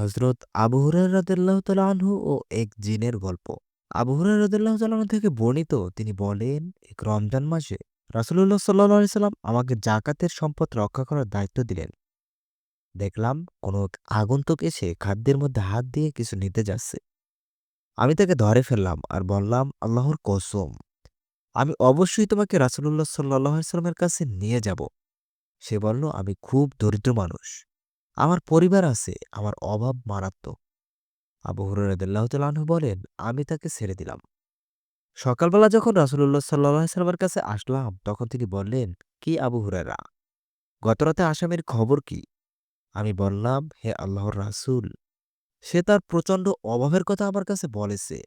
হজরত আবু হুরায়রা রাদিয়াল্লাহু তাআলা আনহু ও এক জিনের গল্প। আবু হুরায়রা রাদিয়াল্লাহু তাআলা থেকে বর্ণিত, তিনি বলেন, এক রমজান মাসে রাসূলুল্লাহ সাল্লাল্লাহু আলাইহি সাল্লাম আমাকে জাকাতের সম্পদ রক্ষা করার দায়িত্ব দিলেন। দেখলাম কোনো আগন্তুক এসে খাদ্যের মধ্যে হাত দিয়ে কিছু নিতে যাচ্ছে। আমি তাকে ধরে ফেললাম আর বললাম, আল্লাহর কসম, আমি অবশ্যই তোমাকে রাসূলুল্লাহ সাল্লাল্লাহু আলাইহি সাল্লামের কাছে নিয়ে যাব। সে বলল, আমি খুব দরিদ্র মানুষ। আমার পরিবার আছে, আমার অভাব মারাত্মক। আবু হুরায়রা আনহু বলেন, আমি তাকে ছেড়ে দিলাম। সকালবেলা যখন রাসূলুল্লাহ সাল্লাল্লাহু সাল্লামের কাছে আসলাম, তখন তিনি বললেন, কি আবু হুরায়রা, গতরাতে আসামির খবর কি? আমি বললাম, হে আল্লাহর রাসূল, সে তার প্রচণ্ড অভাবের কথা আমার কাছে বলেছে।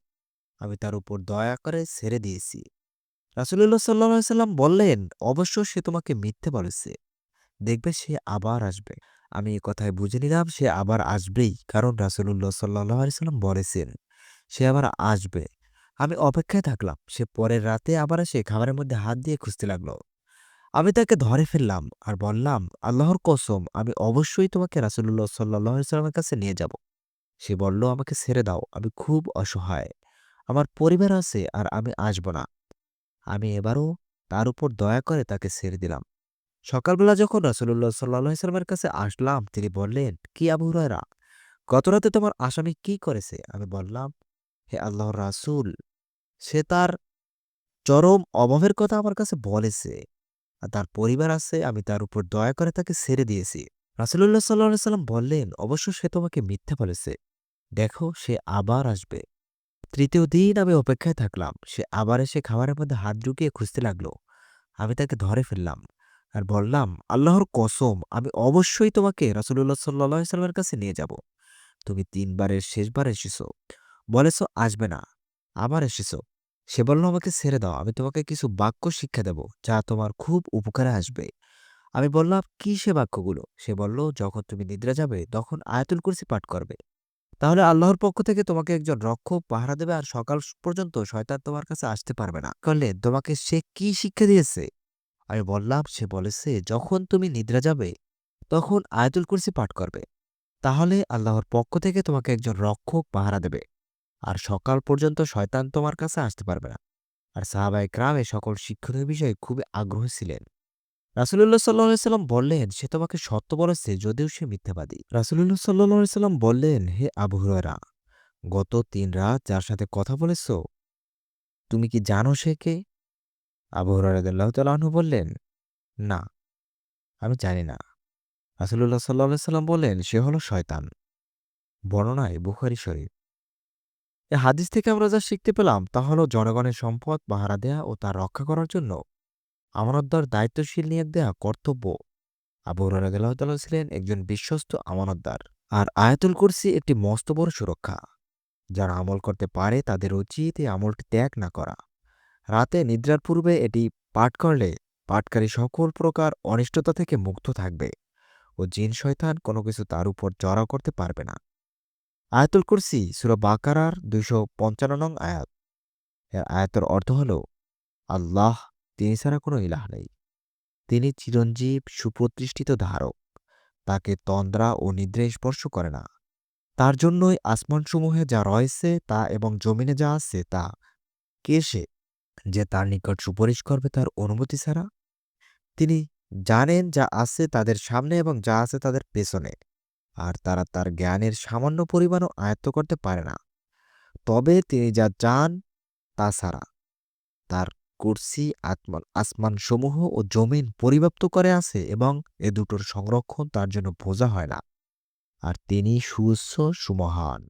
আমি তার উপর দয়া করে ছেড়ে দিয়েছি। রাসূলুল্লাহ সাল্লাল্লাহু আলাইহি সাল্লাম বললেন, অবশ্য সে তোমাকে মিথ্যে বলেছে। দেখবে সে আবার আসবে। আমি এ কথায় বুঝে নিলাম, সে আবার আসবেই। কারণ রাসূলুল্লাহ সাল্লাল্লাহু আলাইহি সাল্লাম বলেছেন, সে আবার আসবে। আমি অপেক্ষায় থাকলাম, সে পরের রাতে আবার এসে খাবারের মধ্যে হাত দিয়ে খুঁজতে লাগল। আমি তাকে ধরে ফেললাম আর বললাম, আল্লাহর কসম, আমি অবশ্যই তোমাকে রাসূলুল্লাহ আলাইহি সাল্লামের কাছে নিয়ে যাব। সে বলল, আমাকে ছেড়ে দাও, আমি খুব অসহায়। আমার পরিবার আছে আর আমি আসব না। আমি এবারও তার উপর দয়া করে তাকে ছেড়ে দিলাম। সকালবেলা যখন রাসূলুল্লাহ সাল্লাল্লাহু সাল্লামের কাছে আসলাম, তিনি বললেন, কি আবু হুরায়রা গতরাতে তোমার আসামি কি করেছে? আমি বললাম, হে আল্লাহ রাসূল, সে তার চরম অভাবের কথা আমার কাছে বলেছে আর তার পরিবার আছে, আমি তার উপর দয়া করে তাকে ছেড়ে দিয়েছি। রাসূলুল্লাহ সাল্লাল্লাহু আলাইহি সাল্লাম বললেন, অবশ্য সে তোমাকে মিথ্যা বলেছে। দেখো, সে আবার আসবে। তৃতীয় দিন আমি অপেক্ষায় থাকলাম। সে আবার এসে খাবারের মধ্যে হাত ঢুকিয়ে খুঁজতে লাগল। আমি তাকে ধরে ফেললাম। আর বললাম, আল্লাহর কসম, আমি অবশ্যই তোমাকে রাসূলুল্লাহ সাল্লাল্লাহু আলাইহি সাল্লামের কাছে নিয়ে যাব। তুমি তিনবারের শেষবার এসেছ। বলেছ, আসবে না। আবার এসেছ। সে বলল, আমাকে ছেড়ে দাও, আমি তোমাকে কিছু বাক্য শিক্ষা দেব, যা তোমার খুব উপকারে আসবে। আমি বললাম, কি সে বাক্যগুলো? সে বলল, যখন তুমি নিদ্রা যাবে, তখন আয়াতুল কুরসি পাঠ করবে। তাহলে আল্লাহর পক্ষ থেকে তোমাকে একজন রক্ষক পাহারা দেবে আর সকাল পর্যন্ত শয়তান তোমার কাছে আসতে পারবে না। করলে তোমাকে সে কি শিক্ষা দিয়েছে? আমি বললাম, সে বলেছে, যখন তুমি নিদ্রা যাবে, তখন আয়াতুল কুরসি পাঠ করবে। তাহলে আল্লাহর পক্ষ থেকে তোমাকে একজন রক্ষক পাহারা দেবে। আর সকাল পর্যন্ত শয়তান তোমার কাছে আসতে পারবে না। আর সাহাবাই গ্রামে সকল শিক্ষণীয় বিষয়ে খুবই আগ্রহী ছিলেন। রাসুলুল্লাহ সাল্লাহ সাল্লাম বললেন, সে তোমাকে সত্য বলেছে, যদিও সে মিথ্যাবাদী। রাসুলুল্লাহ সাল্লাহ সাল্লাম বললেন, হে আবু হুরায়রা, গত তিন রাত যার সাথে কথা বলেছ, তুমি কি জানো সে কে? আবু হুরায়রাদিল্লাহ তালাহু বললেন, না, আমি জানি না। রাসুলুল্লাহ সাল্লাহ সাল্লাম বললেন, সে হলো শয়তান। বর্ণনায় বুখারি শরীফ। এ হাদিস থেকে আমরা যা শিখতে পেলাম, তা হলো জনগণের সম্পদ, পাহারা দেয়া ও তা রক্ষা করার জন্য আমানতদার দায়িত্বশীল নিয়োগ দেয়া কর্তব্য। আবু হুরায়রাদিল্লাহ তাআলা ছিলেন একজন বিশ্বস্ত আমানতদার। আর আয়াতুল কুরসি একটি মস্ত বড় সুরক্ষা, যারা আমল করতে পারে তাদের উচিত এই আমলটি ত্যাগ না করা। রাতে নিদ্রার পূর্বে এটি পাঠ করলে পাঠকারী সকল প্রকার অনিষ্টতা থেকে মুক্ত থাকবে ও জিন শয়তান কোনো কিছু তার উপর জড়া করতে পারবে না। আয়াতুল কুরসি, সুরা বাকারার দুইশো পঞ্চান্ন নং আয়াত। এর আয়াতের অর্থ হল, আল্লাহ তিনি ছাড়া কোনো ইলাহ নেই। তিনি চিরঞ্জীব, সুপ্রতিষ্ঠিত ধারক। তাকে তন্দ্রা ও নিদ্রে স্পর্শ করে না। তার জন্যই আসমানসমূহে যা রয়েছে তা এবং জমিনে যা আছে তা কে সে যে তার নিকট সুপারিশ করবে তার অনুমতি ছাড়া। তিনি জানেন যা আছে তাদের সামনে এবং যা আছে তাদের পেছনে, আর তারা তার জ্ঞানের সামান্য পরিমাণও আয়ত্ত করতে পারে না। তবে তিনি যা চান তা ছাড়া তার কুর্সি আত্মান আসমানসমূহ ও জমিন পরিব্যাপ্ত করে আছে এবং এ দুটোর সংরক্ষণ তার জন্য বোঝা হয় না। আর তিনি সুউচ্চ সুমহান।